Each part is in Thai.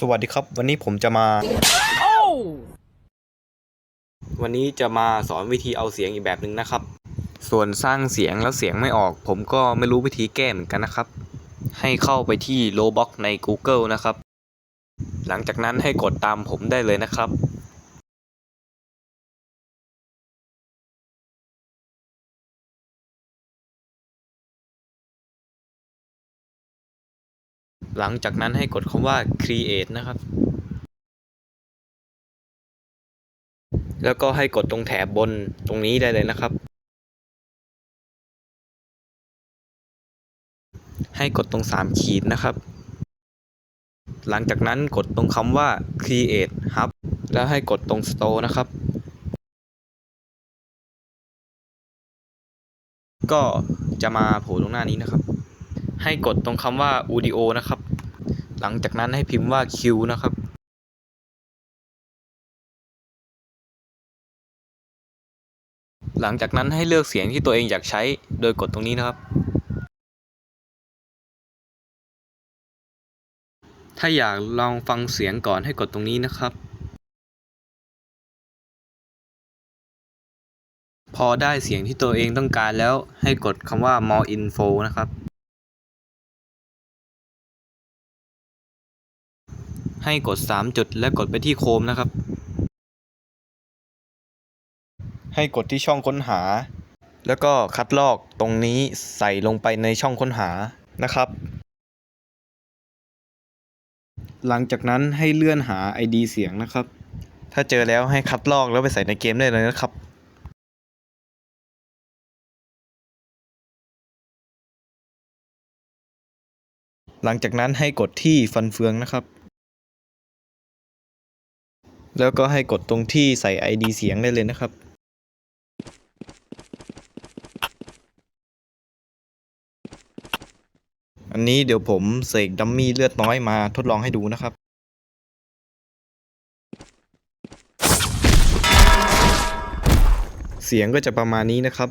สวัสดีครับ วันนี้ผมจะมา วันนี้จะมาสอนวิธีเอาเสียงอีกแบบหนึ่งนะครับ ส่วนสร้างเสียงแล้วเสียงไม่ออก ผมก็ไม่รู้วิธีแก้เหมือนกันนะครับ ให้เข้าไปที่ Roblox ใน Google นะครับ หลังจากนั้นให้กดตามผมได้เลยนะครับ หลังจากนั้นให้กดคำว่า create นะครับ แล้วก็ให้กดตรงแถบบนตรงนี้ได้เลยนะครับ ให้กดตรง 3 ขีดนะครับ หลังจากนั้นกดตรงคำว่า create hub แล้วให้กดตรง store นะครับก็จะมาโผล่ตรงหน้านี้นะครับ ให้กดตรงคำว่า audio นะครับ หลังจากนั้นให้พิมพ์ว่า Q นะครับหลังจากนั้นให้เลือกเสียงที่ตัวเองอยากใช้โดยกดตรงนี้นะครับ ถ้าอยากลองฟังเสียงก่อนให้กดตรงนี้นะครับ พอได้เสียงที่ตัวเองต้องการแล้วให้กดคำว่า more info นะครับ ให้กด 3 จุดและกดไปที่โคมนะครับ ให้กดที่ช่องค้นหา แล้วก็คัดลอกตรงนี้ใส่ลงไปในช่องค้นหานะครับ หลังจากนั้นให้เลื่อนหา ID เสียงนะครับ ถ้าเจอแล้วให้คัดลอกแล้วไปใส่ในเกมได้เลยนะครับหลังจากนั้นให้กดที่ฟันเฟืองนะครับ แล้วก็ให้กดตรงที่ใส่ ID เสียงได้เลยนะครับ อันนี้เดี๋ยวผมเสกดัมมี่เลือดน้อยมาทดลองให้ดูนะครับ เสียงก็จะประมาณนี้นะครับ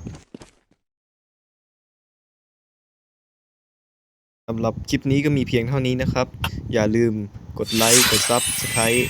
สำหรับคลิปนี้ก็มีเพียงเท่านี้นะครับ อย่าลืมกดไลค์ กดซับสไครต์